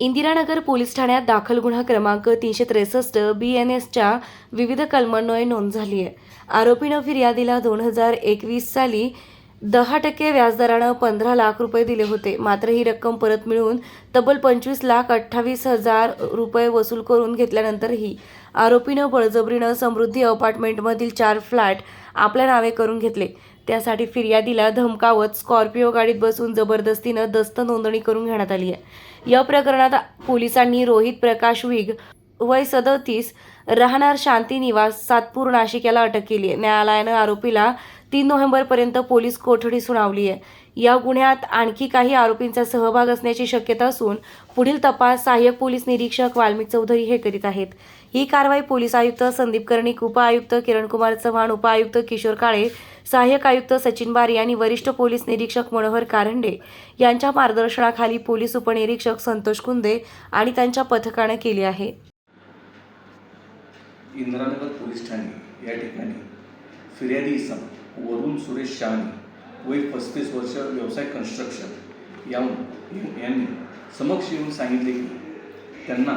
Indiranagar police ठाण्यात दाखल गुन्हा क्रमांक तीनशे त्रेसष्ट बी एन एसच्या विविध कलमान्वये नोंद झाली आहे. आरोपीनं फिर्यादीला दोन हजार एकवीस साली दहा टक्के व्याजदरानं पंधरा लाख रुपये दिले होते. मात्र ही रक्कम परत मिळून तब्बल पंचवीस लाख अठ्ठावीस हजार रुपये वसूल करून घेतल्यानंतरही आरोपीनं बळजबरीनं समृद्धी अपार्टमेंटमधील चार फ्लॅट आपल्या नावे करून घेतले. त्यासाठी फिर्यादीला धमकावत स्कॉर्पिओ गाडीत बसून जबरदस्तीनं दस्त नोंदणी करून घेण्यात आली आहे. या प्रकरणात पोलिसांनी रोहित प्रकाश विग वय सदतीस राहणार शांती निवास सातपूर नाशिक याला अटक केली आहे. न्यायालयानं आरोपीला तीन नोव्हेंबरपर्यंत पोलीस कोठडी सुनावली आहे. या गुन्ह्यात आणखी काही आरोपींचा सहभाग असण्याची शक्यता असून पुढील तपास सहाय्यक पोलीस निरीक्षक वाल्मिक चौधरी हे करीत आहेत. ही कारवाई पोलीस आयुक्त संदीप कर्णिक उपआयुक्त किरणकुमार चव्हाण उपआयुक्त किशोर काळे सहाय्यक आयुक्त सचिन बारी आणि वरिष्ठ पोलीस निरीक्षक मनोहर कारंडे यांच्या मार्गदर्शनाखाली पोलीस उपनिरीक्षक संतोष कुंदे आणि त्यांच्या पथकानं केली आहे. इंदिरानगर पोलीस ठाणे या ठिकाणी फिर्यादी इसम वरुण सुरेश शहाणे वय पस्तीस वर्ष व्यवसाय कन्स्ट्रक्शन या यांनी समक्ष येऊन सांगितले की त्यांना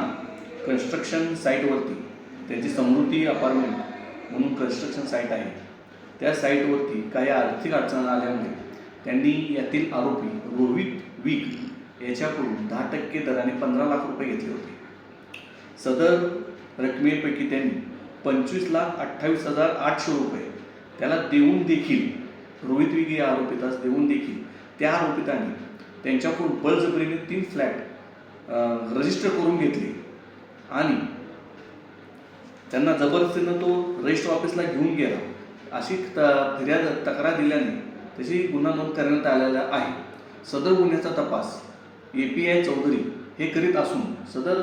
कन्स्ट्रक्शन साईटवरती त्यांची समृद्धी अपार्टमेंट म्हणून कन्स्ट्रक्शन साईट आहे. त्या साईटवरती काही आर्थिक अडचण आल्यामुळे त्यांनी यातील आरोपी रोहित विक याच्याकडून दहा टक्के दराने पंधरा लाख रुपये घेतले होते. सदर रकमेपैकी त्यांनी पंचवीस लाख अठ्ठावीस हजार आठशे रुपये त्याला देऊन देखील रोहित विगे या आरोपितास देऊन देखील त्या आरोपिताने त्यांच्याकडून बळजबरीने तीन फ्लॅट रजिस्टर करून घेतले. आणि त्यांना जबरदस्तीनं तो रजिस्टर ऑफिसला घेऊन गेला. अशी त फिर्याद तक्रार दिल्याने त्याची गुन्हा नोंद करण्यात आलेला आहे. सदर गुन्ह्याचा तपास ए पी आय चौधरी हे करीत असून सदर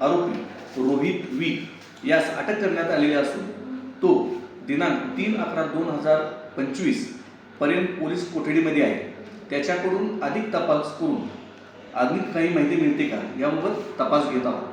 आरोपी रोहित वी यास अटक करण्यात आलेली असून तो दिनांक तीन अकरा दोन हजार पंचवीसपर्यंत पोलीस कोठडीमध्ये आहे. त्याच्याकडून अधिक तपास करून अधिक काही माहिती मिळते का? याबाबत तपास घेत आहोत.